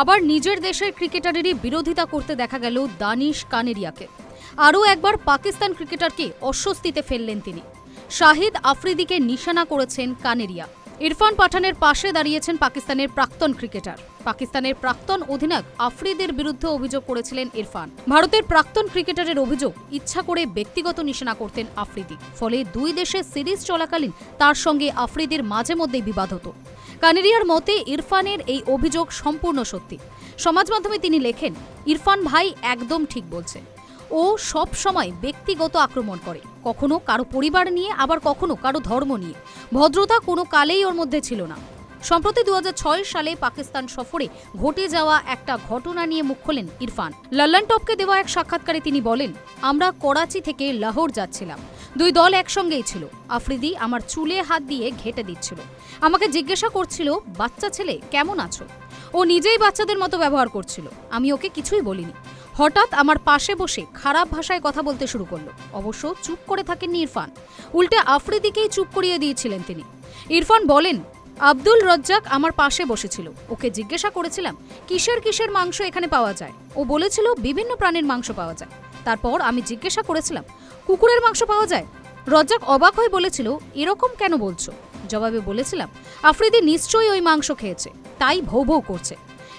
আবার নিজের দেশের ক্রিকেটারেরই বিরোধিতা করতে দেখা গেল দানিশ কানেরিয়াকে। আরও একবার পাকিস্তান ক্রিকেটারকে অস্বস্তিতে ফেললেন তিনি। শাহিদ আফ্রিদিকে নিশানা করেছেন কানেরিয়া। ইরফান পাঠানের পাশে দাঁড়িয়েছেন পাকিস্তানের প্রাক্তন ক্রিকেটার। পাকিস্তানের প্রাক্তন অধিনায়ক আফ্রিদের বিরুদ্ধে অভিযোগ করেছিলেন ইরফান। ভারতের প্রাক্তন ক্রিকেটারের অভিযোগ, ইচ্ছা করে ব্যক্তিগত নিশানা করতেন আফ্রিদি। ফলে দুই দেশের সিরিজ চলাকালীন তার সঙ্গে আফ্রিদির মাঝে মধ্যেই বিবাদ হতো। কানেরিয়ার মতে ইরফানের এই অভিযোগ সম্পূর্ণ সত্যি। সমাজ মাধ্যমে তিনি লেখেন, ইরফান ভাই একদম ঠিক বলছে। ও সব সময় ব্যক্তিগত আক্রমণ করে। কখনো কারও পরিবার নিয়ে, আবার কখনো কারও ধর্ম নিয়ে। ভদ্রতা কোনো কালেই ওর মধ্যে ছিল না। সম্প্রতি দু হাজার ছয় সালে পাকিস্তান সফরে ঘটে যাওয়া একটা ঘটনা নিয়ে মুখ খোলেন ইরফান। লল্লন টপকে দেওয়া এক সাক্ষাৎকারে তিনি বলেন, আমরা করাচি থেকে লাহোর যাচ্ছিলাম। দুই দল একসঙ্গেই ছিল। আফ্রিদি আমার চুলে হাত দিয়ে ঘেটে দিচ্ছিল। আমাকে জিজ্ঞাসা করছিল, বাচ্চা ছেলে, কেমন আছো? ও নিজেই বাচ্চাদের মতো ব্যবহার করছিল। আমি ওকে কিছুই বলিনি। হঠাৎ আমার পাশে বসে খারাপ ভাষায় কথা বলতে শুরু করল। অবশ্য চুপ করে থাকেননি ইরফান। উল্টে আফ্রিদিকেই চুপ করিয়ে দিয়েছিলেন তিনি। ইরফান বলেন, আব্দুল রজ্জাক আমার পাশে বসেছিল। ওকে জিজ্ঞাসা করেছিলাম, কিসের কিসের মাংস এখানে পাওয়া যায়? ও বলেছিল, বিভিন্ন প্রাণীর মাংস পাওয়া যায়। তারপর আমি জিজ্ঞাসা করেছিলাম, কুকুরের মাংস পাওয়া যায়? রজ্জাক অবাক হয়ে বলেছিল, এরকম কেন বলছো? জবাবে বলেছিলাম, আফ্রিদি নিশ্চয়ই ওই মাংস খেয়েছে, তাই ভৌ ভৌ করছে।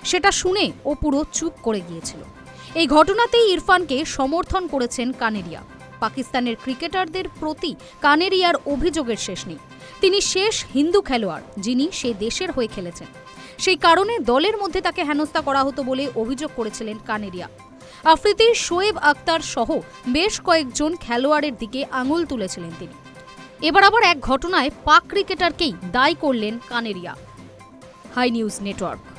সেটা শুনে ও পুরো চুপ করে গিয়েছিল। এই ঘটনাতেই ইরফানকে সমর্থন করেছেন কানেরিয়া। পাকিস্তানের ক্রিকেটারদের প্রতি কানেরিয়ার অভিযোগের শেষ নেই। তিনি শেষ হিন্দু খেলোয়াড়, যিনি সে দেশের হয়ে খেলেছেন। সেই কারণে দলের মধ্যে তাকে হেনস্থা করা হতো বলে অভিযোগ করেছিলেন কানেরিয়া। আফ্রিদির শোয়েব আক্তার সহ বেশ কয়েকজন খেলোয়াড়ের দিকে আঙুল তুলেছিলেন তিনি। এবার আবার এক ঘটনায় পাক ক্রিকেটারকেই দায়ী করলেন কানেরিয়া। High news network.